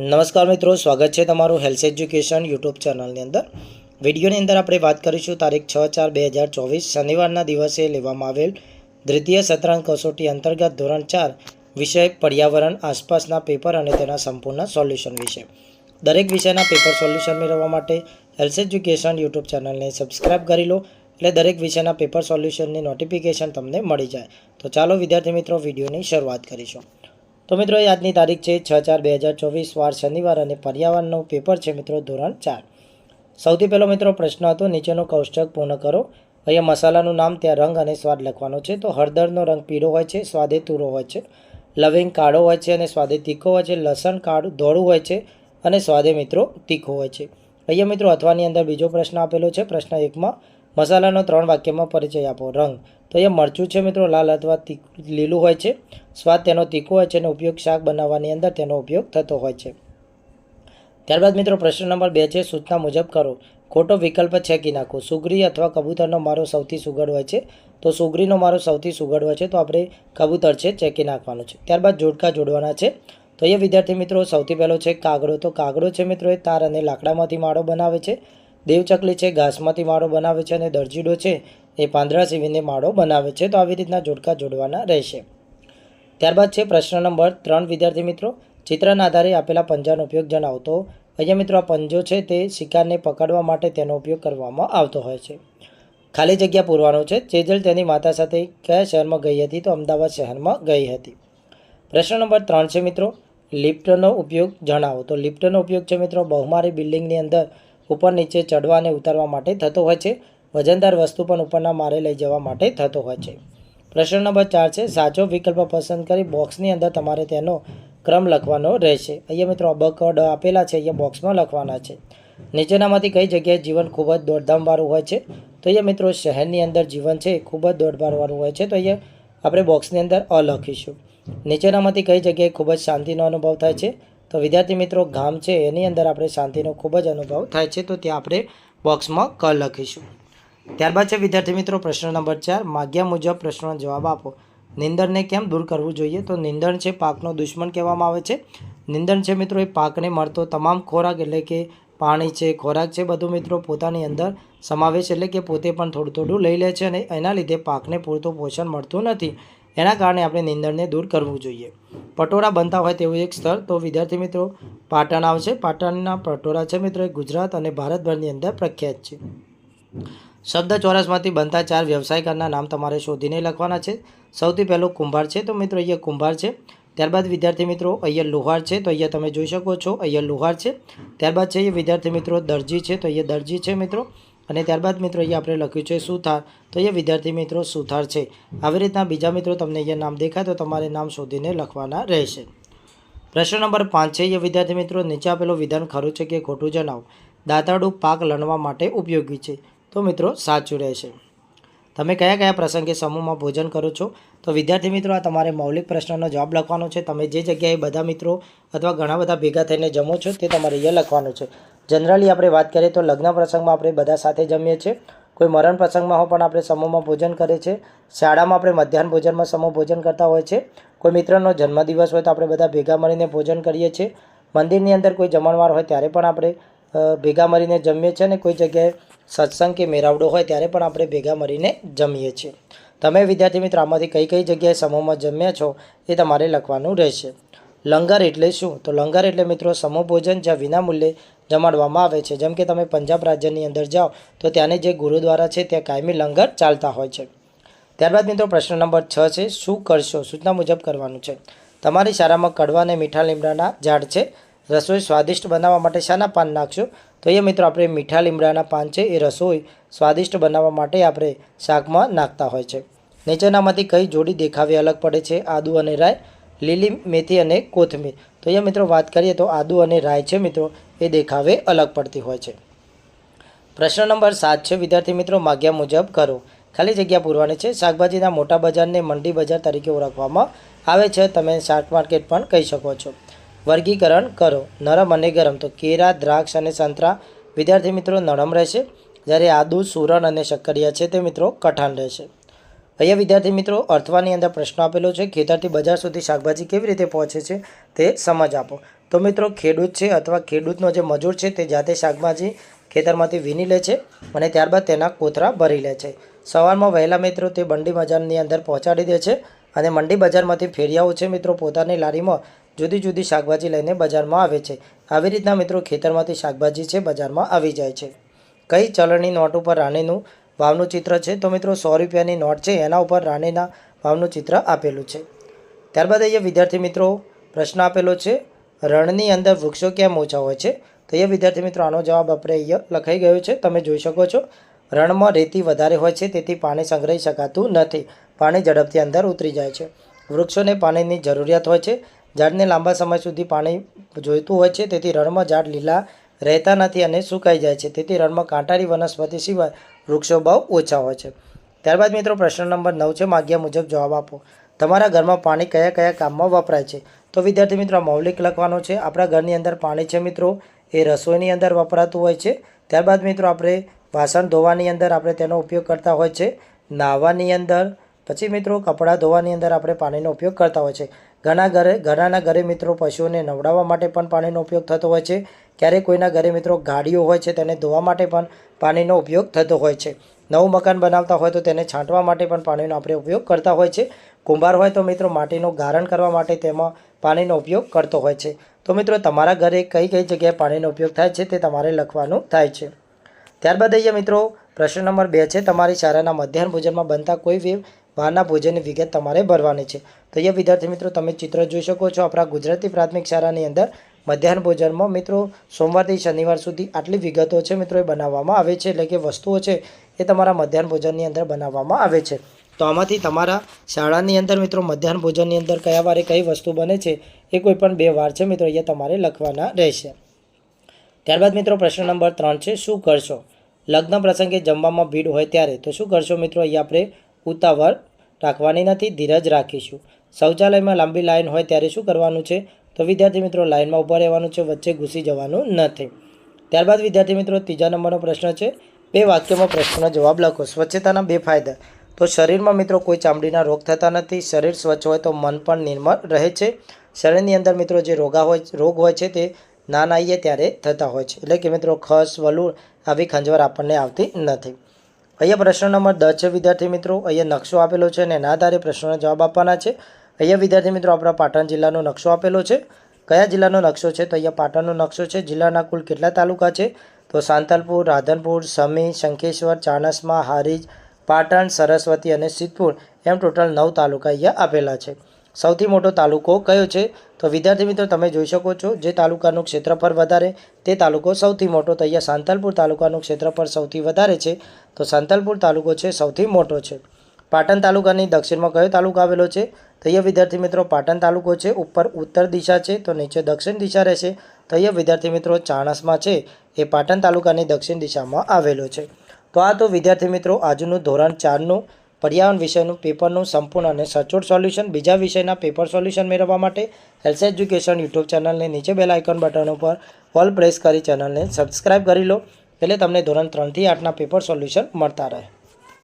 નમસ્કાર મિત્રો, સ્વાગત છે તમારું હેલ્થ એજ્યુકેશન યુટ્યુબ ચેનલની અંદર. વિડીયોની અંદર આપણે વાત કરીશું તારીખ છ ચાર બે હજાર ચોવીસ, શનિવારના દિવસે લેવામાં આવેલ દ્વિતીય સત્રાંત કસોટી અંતર્ગત ધોરણ ચાર, વિષય પર્યાવરણ આસપાસના પેપર અને તેના સંપૂર્ણ સોલ્યુશન વિશે. દરેક વિષયના પેપર સોલ્યુશન મેળવવા માટે હેલ્થ એજ્યુકેશન યુટ્યુબ ચેનલને સબસ્ક્રાઇબ કરી લો, એટલે દરેક વિષયના પેપર સોલ્યુશનની નોટિફિકેશન તમને મળી જાય. તો ચાલો વિદ્યાર્થી મિત્રો, વિડીયોની શરૂઆત કરીશું. તો મિત્રો આજની તારીખ છે છ ચાર બે હજાર ચોવીસ, વાર શનિવાર અને પર્યાવરણનું પેપર છે મિત્રો ધોરણ ચાર. સૌથી પહેલો મિત્રો પ્રશ્ન હતો, નીચેનો કૌષ્ટક પૂર્ણ કરો. અહીંયા મસાલાનું નામ, ત્યાં રંગ અને સ્વાદ લખવાનો છે. તો હળદરનો રંગ પીળો હોય છે, સ્વાદે તુરો હોય છે. લવિંગ કાળો હોય છે અને સ્વાદે તીખો હોય છે. લસણ કાળું ધોળું હોય છે અને સ્વાદે મિત્રો તીખો હોય છે. અહીંયા મિત્રો, અથવાની અંદર બીજો પ્રશ્ન આપેલો છે. પ્રશ્ન એકમાં મસાલાનો ત્રણ વાક્યમાં પરિચય આપો. રંગ. તો એ મરચું છે મિત્રો, લાલ અથવા લીલું હોય છે. સ્વાદ તેનો તીખો હોય છે અને ઉપયોગ શાક બનાવવાની અંદર તેનો ઉપયોગ થતો હોય છે. ત્યારબાદ મિત્રો, પ્રશ્ન નંબર બે છે, સૂચના મુજબ કરો. ખોટો વિકલ્પ છેકી નાખો. સુગરી અથવા કબૂતરનો મારો સૌથી સુગડ હોય છે. તો સુગરીનો મારો સૌથી સુગડ હોય છે, તો આપણે કબૂતર છે, ચેકી નાખવાનું છે. ત્યારબાદ જોડકા જોડવાના છે. તો એ વિદ્યાર્થી મિત્રો, સૌથી પહેલો છે કાગડો. તો કાગડો છે મિત્રો, એ તાર અને લાકડામાંથી માળો બનાવે છે. દેવચકલી છે, ઘાસમાંથી માળો બનાવે છે અને દરજીડો છે. એ પાંદડા સીવીને માળો બનાવે છે તો આવી રીતના જોડકા જોડવાના રહેશે. ત્યારબાદ છે પ્રશ્ન નંબર ત્રણ, વિદ્યાર્થી મિત્રો. ચિત્રના આધારે આપેલા પંજાનો ઉપયોગ જણાવો તો અહીંયા મિત્રો આ પંજો છે તે શિકારને પકડવા માટે તેનો ઉપયોગ કરવામાં આવતો હોય છે. ખાલી જગ્યા પૂરવાનો છે. ચેજલ તેની માતા સાથે કયા શહેરમાં ગઈ હતી તો અમદાવાદ શહેરમાં ગઈ હતી. પ્રશ્ન નંબર ત્રણ છે મિત્રો. લિફ્ટનો ઉપયોગ જણાવો. તો લિફ્ટનો ઉપયોગ છે મિત્રો બહુમારી બિલ્ડિંગની અંદર ઉપર નીચે ચડવા અને ઉતારવા માટે થતો હોય છે. વજનદાર વસ્તુ પણ ઉપરના મારે લઈ જવા માટે થતો હોય છે. પ્રશ્ન નંબર ચાર છે, સાચો વિકલ્પ પસંદ કરી બોક્સની અંદર તમારે તેનો ક્રમ લખવાનો રહેશે. અહીંયા મિત્રો અબક ડ આપેલા છે, અહીંયા બોક્સમાં લખવાના છે. નીચેનામાંથી કઈ જગ્યાએ જીવન ખૂબ જ દોડધામવાળું હોય છે? તો અહીંયા મિત્રો શહેરની અંદર જીવન છે ખૂબ જ દોડભારવાળું હોય છે. તો અહીંયા આપણે બોક્સની અંદર અ લખીશું. નીચેનામાંથી કઈ જગ્યાએ ખૂબ જ શાંતિનો અનુભવ થાય છે? તો વિદ્યાર્થી મિત્રો, ગામ છે, એની અંદર આપણે શાંતિનો ખૂબ જ અનુભવ થાય છે, તો ત્યાં આપણે બોક્સમાં ક લખીશું. ત્યારબાદ છે વિદ્યાર્થી મિત્રો, પ્રશ્ન નંબર ચાર, માગ્યા મુજબ પ્રશ્નનો જવાબ આપો. નિંદણને કેમ દૂર કરવું જોઈએ? તો નિંદણ છે પાકનો દુશ્મન કહેવામાં આવે છે. નિંદણ છે મિત્રો, એ પાકને મળતો તમામ ખોરાક, એટલે કે પાણી છે, ખોરાક છે, બધું મિત્રો પોતાની અંદર સમાવેશ, એટલે કે પોતે પણ થોડું થોડું લઈ લે છે અને એના લીધે પાકને પૂરતું પોષણ મળતું નથી. એના કારણે આપણે નિંદણને દૂર કરવું જોઈએ. પટોળા બનતા હોય તેવું એક સ્થળ. તો વિદ્યાર્થી મિત્રો, પાટણ આવશે. પાટણના પટોળા છે મિત્રો, એ ગુજરાત અને ભારતભરની અંદર પ્રખ્યાત છે. શબ્દ ચોરસમાંથી બનતા ચાર વ્યવસાયકારના નામ તમારે શોધીને લખવાના છે. સૌથી પહેલો કુંભાર છે. તો મિત્રો, અહીંયા કુંભાર છે. ત્યારબાદ વિદ્યાર્થી મિત્રો, અહીંયા લુહાર છે. તો અહીંયા તમે જોઈ શકો છો, અહીંયા લુહાર છે. ત્યારબાદ છે એ વિદ્યાર્થી મિત્રો, દરજી છે. તો અહીંયા દરજી છે મિત્રો. અને ત્યારબાદ મિત્રો અહીંયા આપણે લખ્યું છે સુથાર. તો અહીંયા વિદ્યાર્થી મિત્રો સુથાર છે. આવી રીતના બીજા મિત્રો તમને અહીંયા નામ દેખાય તો તમારે નામ શોધીને લખવાના રહેશે. પ્રશ્ન નંબર પાંચ છે. અહીંયા વિદ્યાર્થી મિત્રો નીચે આપેલો વિધાન ખરું છે કે ખોટું જણાવો. દાંતાડું પાક લણવા માટે ઉપયોગી છે. તો મિત્રો સાચું રહેશે. તમે કયા કયા પ્રસંગે સમૂહમાં ભોજન કરો છો? તો વિદ્યાર્થી મિત્રો, આ તમારે મૌલિક પ્રશ્નનો જવાબ લખવાનો છે. તમે જે જગ્યાએ બધા મિત્રો અથવા ઘણા બધા ભેગા થઈને જમો છો, તે તમારે અહીંયા લખવાનું છે. જનરલી આપણે વાત કરીએ તો લગ્ન પ્રસંગમાં આપણે બધા સાથે જમીએ છીએ. કોઈ મરણ પ્રસંગમાં હો પણ આપણે સમૂહમાં ભોજન કરીએ છીએ શાળામાં આપણે મધ્યાહન ભોજનમાં સમૂહ ભોજન કરતા હોય છે. કોઈ મિત્રનો જન્મદિવસ હોય તો આપણે બધા ભેગા મળીને ભોજન કરીએ છીએ. મંદિરની અંદર કોઈ જમણવાર હોય ત્યારે પણ આપણે ભેગા મળીને જમીએ છીએ અને કોઈ જગ્યાએ સત્સંગ કે મેરાવડો હોય ત્યારે પણ આપણે ભેગા મળીને જમીએ છીએ. તમે વિદ્યાર્થી મિત્ર, આમાંથી કઈ કઈ જગ્યાએ સમૂહમાં જમ્યા છો એ તમારે લખવાનું રહેશે. લંગર એટલે શું? તો લંગર એટલે મિત્રો સમૂહ ભોજન જ્યાં વિનામૂલ્યે જમાડવામાં આવે છે. જેમ કે તમે પંજાબ રાજ્યની અંદર જાઓ, તો ત્યાંની જે ગુરુદ્વારા છે, ત્યાં કાયમી લંગર ચાલતા હોય છે. ત્યારબાદ મિત્રો પ્રશ્ન નંબર છ છે, શું કરશો? સૂચના મુજબ કરવાનું છે. તમારી શાળામાં કડવા અને મીઠા લીમડાના ઝાડ છે. રસોઈ સ્વાદિષ્ટ બનાવવા માટે શાના પાન નાખશો? તો એ મિત્રો આપણે મીઠા લીમડાના પાન છે, એ રસોઈ સ્વાદિષ્ટ બનાવવા માટે આપણે શાકમાં નાખતા હોય છે. નીચેનામાંથી કઈ જોડી દેખાવે અલગ પડે છે? આદુ અને રાય લીલી મેથી અને કોથમીર. તો અહીંયા મિત્રો વાત કરીએ તો આદુ અને રાય છે મિત્રો, એ દેખાવે અલગ પડતી હોય છે. પ્રશ્ન નંબર સાત છે, વિદ્યાર્થી મિત્રો માગ્યા મુજબ કરો. ખાલી જગ્યા પૂરવાની છે. શાકભાજીના મોટા બજારને મંડી બજાર તરીકે ઓળખવામાં આવે છે. તમે શાક માર્કેટ પણ કહી શકો છો. વર્ગીકરણ કરો. નરમ અને ગરમ. તો કેરા દ્રાક્ષ અને સંતરા વિદ્યાર્થી મિત્રો નરમ રહેશે. જ્યારે આદુ, સુરણ અને શક્કરિયા છે તે મિત્રો કઠાણ રહેશે. અહીંયા વિદ્યાર્થી મિત્રો અર્થવાની અંદર પ્રશ્ન આપેલો છે, ખેતરથી બજાર સુધી શાકભાજી કેવી રીતે પહોંચે છે તે સમજ આપો. તો મિત્રો ખેડૂત છે અથવા ખેડૂતનો જે મજૂર છે તે જાતે શાકભાજી ખેતરમાંથી વીણી લે છે અને ત્યારબાદ તેના કોથરા ભરી લે છે. સવારમાં વહેલા મિત્રો તે બંડી બજારની અંદર પહોંચાડી દે છે અને મંડી બજારમાંથી ફેરિયાઓ છે મિત્રો પોતાની લારીમાં જુદી જુદી શાકભાજી લઈને બજારમાં આવે છે. આવી રીતના મિત્રો ખેતરમાંથી શાકભાજી છે, બજારમાં આવી જાય છે. કઈ ચલણની નોટ ઉપર રાણીનું ભાવનું ચિત્ર છે? તો મિત્રો સો રૂપિયાની નોટ છે, એના ઉપર રાણીના ભાવનું ચિત્ર આપેલું છે. ત્યારબાદ અહીંયા વિદ્યાર્થી મિત્રો પ્રશ્ન આપેલો છે, રણની અંદર વૃક્ષો કેમ ઓછા હોય છે? તો એ વિદ્યાર્થી મિત્રો આનો જવાબ આપણે અહીંયા લખાઈ ગયો છે, તમે જોઈ શકો છો. રણમાં રેતી વધારે હોય છે, તેથી પાણી સંગ્રહી શકાતું નથી. પાણી ઝડપથી અંદર ઉતરી જાય છે. વૃક્ષોને પાણીની જરૂરિયાત હોય છે ઝાડને લાંબા સમય સુધી પાણી જોઈતું હોય છે, તેથી રણમાં ઝાડ લીલા રહેતા નથી અને સુકાઈ જાય છે. તેથી રણમાં કાંટાળી વનસ્પતિ સિવાય વૃક્ષો બહુ ઓછા હોય છે. ત્યારબાદ મિત્રો પ્રશ્ન નંબર નવ છે, માગ્યા મુજબ જવાબ આપો. તમારા ઘરમાં પાણી કયા કયા કામમાં વપરાય છે? તો વિદ્યાર્થી મિત્રો મૌલિક લખવાનો છે. આપણા ઘરની અંદર પાણી છે મિત્રો, એ રસોઈની અંદર વપરાતું હોય છે. ત્યારબાદ મિત્રો, આપણે વાસણ ધોવાની અંદર આપણે તેનો ઉપયોગ કરતા હોય છે. નાહવાની અંદર, પછી મિત્રો, કપડાં ધોવાની અંદર આપણે પાણીનો ઉપયોગ કરતા હોય છે. ઘણા ઘરે ઘણાના ઘરે મિત્રો પશુઓને નવડાવવા માટે પણ પાણીનો ઉપયોગ થતો હોય છે. ક્યારેક કોઈના ઘરે મિત્રો ગાડીઓ હોય છે તેને ધોવા માટે પણ પાણીનો ઉપયોગ થતો હોય છે. નવું મકાન બનાવતા હોય તો તેને છાંટવા માટે પણ પાણીનો આપણે ઉપયોગ કરતા હોય છે. કુંભાર હોય તો મિત્રો માટીનું ગારણ કરવા માટે તેમાં પાણીનો ઉપયોગ કરતો હોય છે. તો મિત્રો તમારા ઘરે કઈ કઈ જગ્યાએ પાણીનો ઉપયોગ થાય છે તે તમારે લખવાનું થાય છે. ત્યારબાદ અહીંયા મિત્રો પ્રશ્ન નંબર બે છે. તમારી શાળાના મધ્યાહન ભોજનમાં બનતા કોઈ બી બહારના ભોજનની વિગત તમારે ભરવાની છે. તો અહીંયા વિદ્યાર્થી મિત્રો, તમે ચિત્ર જોઈ શકો છો. આપણા ગુજરાતી પ્રાથમિક શાળાની અંદર મધ્યાહન ભોજનમાં મિત્રો સોમવારથી શનિવાર સુધી આટલી વિગતો છે મિત્રો એ બનાવવામાં આવે છે. એટલે કે વસ્તુઓ છે એ તમારા મધ્યાહન ભોજનની અંદર બનાવવામાં આવે છે. તો આમાંથી તમારા શાળાની અંદર મિત્રો મધ્યાહન ભોજનની અંદર કયા વારે કઈ વસ્તુ બને છે એ કોઈ પણ બે વાર છે મિત્રો અહીંયા તમારે લખવાના રહેશે. ત્યારબાદ મિત્રો પ્રશ્ન નંબર ત્રણ છે, શું કરશો? લગ્ન પ્રસંગે જમવામાં ભીડ હોય ત્યારે તો શું કરશો મિત્રો? અહીંયા આપણે ઉતાવળ રાખવાની નથી, ધીરજ રાખીશું. શૌચાલયમાં લાંબી લાઈન હોય ત્યારે શું કરવાનું છે? તો વિદ્યાર્થી મિત્રો, લાઈનમાં ઊભા રહેવાનું છે, વચ્ચે ઘૂસી જવાનું નથી. ત્યારબાદ વિદ્યાર્થી મિત્રો, ત્રીજા નંબરનો પ્રશ્ન છે. બે વાક્યોમાં પ્રશ્નનો જવાબ લખો. સ્વચ્છતાના બે ફાયદા. તો શરીરમાં મિત્રો, કોઈ ચામડીના રોગ થતા નથી. શરીર સ્વચ્છ હોય તો મન પણ નિર્મળ રહે છે. શરીરની અંદર મિત્રો, જે રોગા હોય, રોગ હોય છે તે ના નાહીએ ત્યારે થતા હોય છે. એટલે કે મિત્રો, ખસ, વલુર આવી ખંજવાર આપણને આવતી નથી. અહીંયા પ્રશ્ન નંબર દસ છે, વિદ્યાર્થી મિત્રો. અહીંયા નકશો આપેલો છે અને એના આધારે પ્રશ્નોના જવાબ આપવાના છે. અહીંયા વિદ્યાર્થી મિત્રો, આપણા પાટણ જિલ્લાનો નકશો આપેલો છે. કયા જિલ્લાનો નકશો છે? તો અહીંયા પાટણનો નકશો છે. જિલ્લાના કુલ કેટલા તાલુકા છે? તો સાંતલપુર રાધનપુર, સમી, શંખેશ્વર, ચાણસમા, હારીજ, પાટણ, સરસ્વતી અને સિદ્ધપુર એમ ટોટલ નવ તાલુકા અહીંયા આપેલા છે. સૌથી મોટો તાલુકો કયો છે? તો વિદ્યાર્થી મિત્રો, તમે જોઈ શકો છો, જે તાલુકાનું ક્ષેત્રફળ વધારે, તે તાલુકો સૌથી મોટો. તો અહીંયા સાંતલપુર તાલુકાનું ક્ષેત્રફળ સૌથી વધારે છે. તો સાંતલપુર તાલુકો છે, સૌથી મોટો છે. પાટણ તાલુકાની દક્ષિણમાં કયો તાલુકો આવેલો છે? તો અહીંયા વિદ્યાર્થી મિત્રો, પાટણ તાલુકો છે, ઉપર ઉત્તર દિશા છે, તો નીચે દક્ષિણ દિશા રહેશે. તો અહીંયા વિદ્યાર્થી મિત્રો, ચાણસમાં છે, એ પાટણ તાલુકાની દક્ષિણ દિશામાં આવેલો છે. તો આ તો વિદ્યાર્થી મિત્રો, આજનું ધોરણ ચારનું. પર્યાવરણ વિષયનું પેપરનું સંપૂર્ણ અને સચોટ સોલ્યુશન, બીજા વિષયના પેપર સોલ્યુશન મેળવવા માટે હેલ્થ એજ્યુકેશન યુટ્યુબ ચેનલને નીચે બેલ આઇકોન બટન ઉપર ઓલ પ્રેસ કરી ચેનલને સબસ્ક્રાઇબ કરી લો. એટલે તમને ધોરણ ત્રણથી આઠના પેપર સોલ્યુશન મળતા રહે.